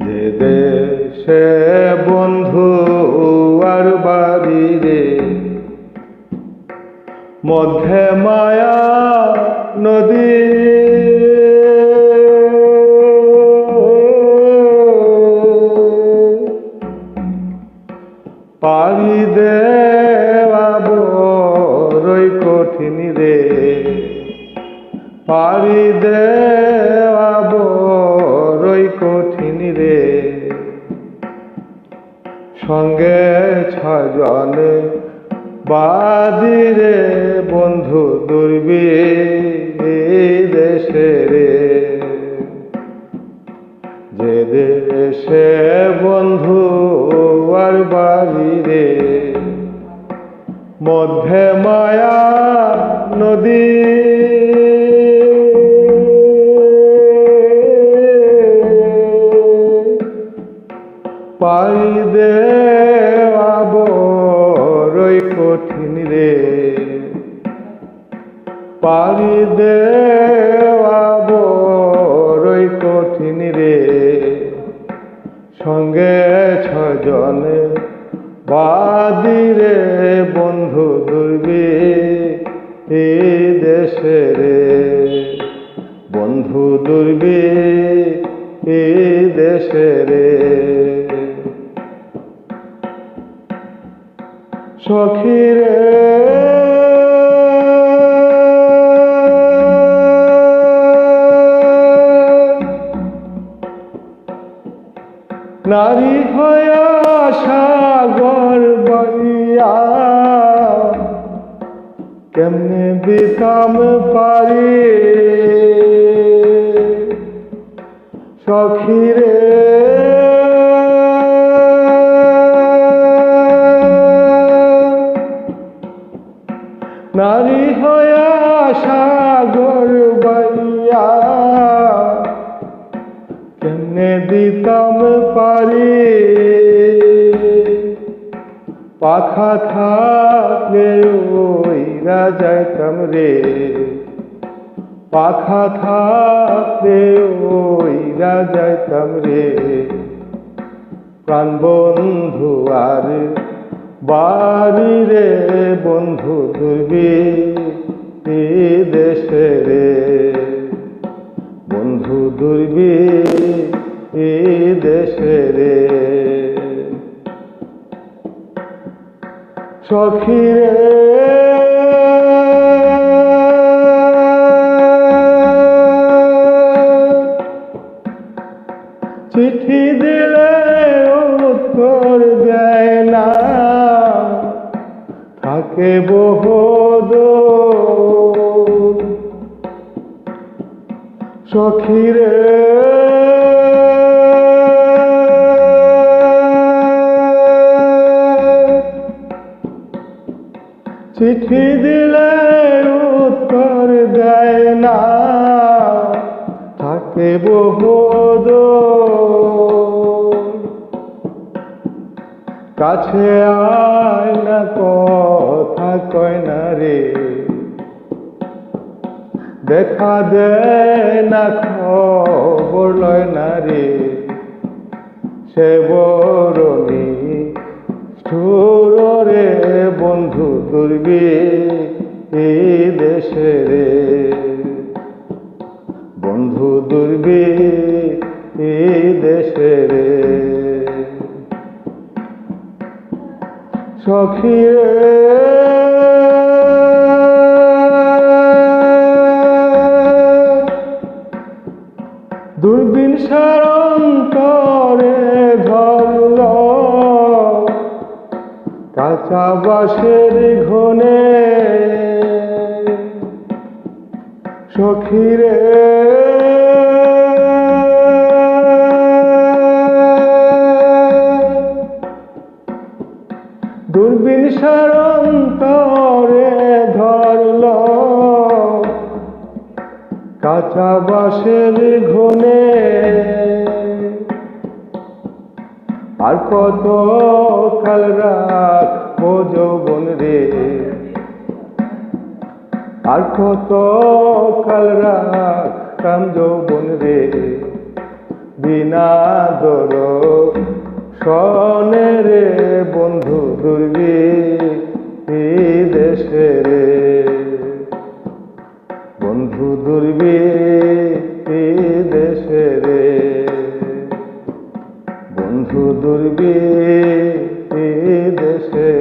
যে দেশে বন্ধু আর বাড়ি রে, মধ্যে মায়া নদী। পাড়ি দেওয়া বড়ই কঠিন রে, পাড়ি দেওয়া সঙ্গে ছজনে বাদিরে বন্ধু দুর্বি দেশে রে। যে দেশে বন্ধু আর বাড়ি রে, মধ্যে মায়া নদী। পাই দেওয়া পারি দেওয়া কঠিন রে। সঙ্গে ছজনে বাদিরে বন্ধু দুর্বি এই দেশে রে। বন্ধু দুর্বি এই দেশে রে। সখী রে নারী হয়া সাগর বানিয়া কেমনে দিতাম পারি? সখী পাখা থাকলে ওই যাইতাম রে। পাখা থাকলে ওই যাইতাম রে। প্রাণ বন্ধু আর বাড়ি রে বন্ধু দুর্বি দেশে রে। বন্ধু দুর্বি দেশে রে। সখী রে চিঠি দিলে উত্তর দেয় না। থাকে বহুত। সখী চিঠি দিলে উত্তর দেয় না। থাকে বহুত কাছে আয় না, কথা কয় না রে। দেখা দেয় না, খবর লয় না রে। সে বরণী স্থুর রে বন্ধু দুর্বি এই দেশে রে। বন্ধু দুর্বি এই দেশে রে। সখী দুর্বিন সারন্তরে কাঁচা বাসের ঘনে সখীরে। দুর্বিন সারন্তরে ধরল কাঁচা বাসের আর কত কাল রাখ ও যৌবন রে। আর কত কাল রাখ কাম যৌবন রে। বিনা দর সনে রে বন্ধু দুর্বি দেশে রে পূর্বে এ দেশে।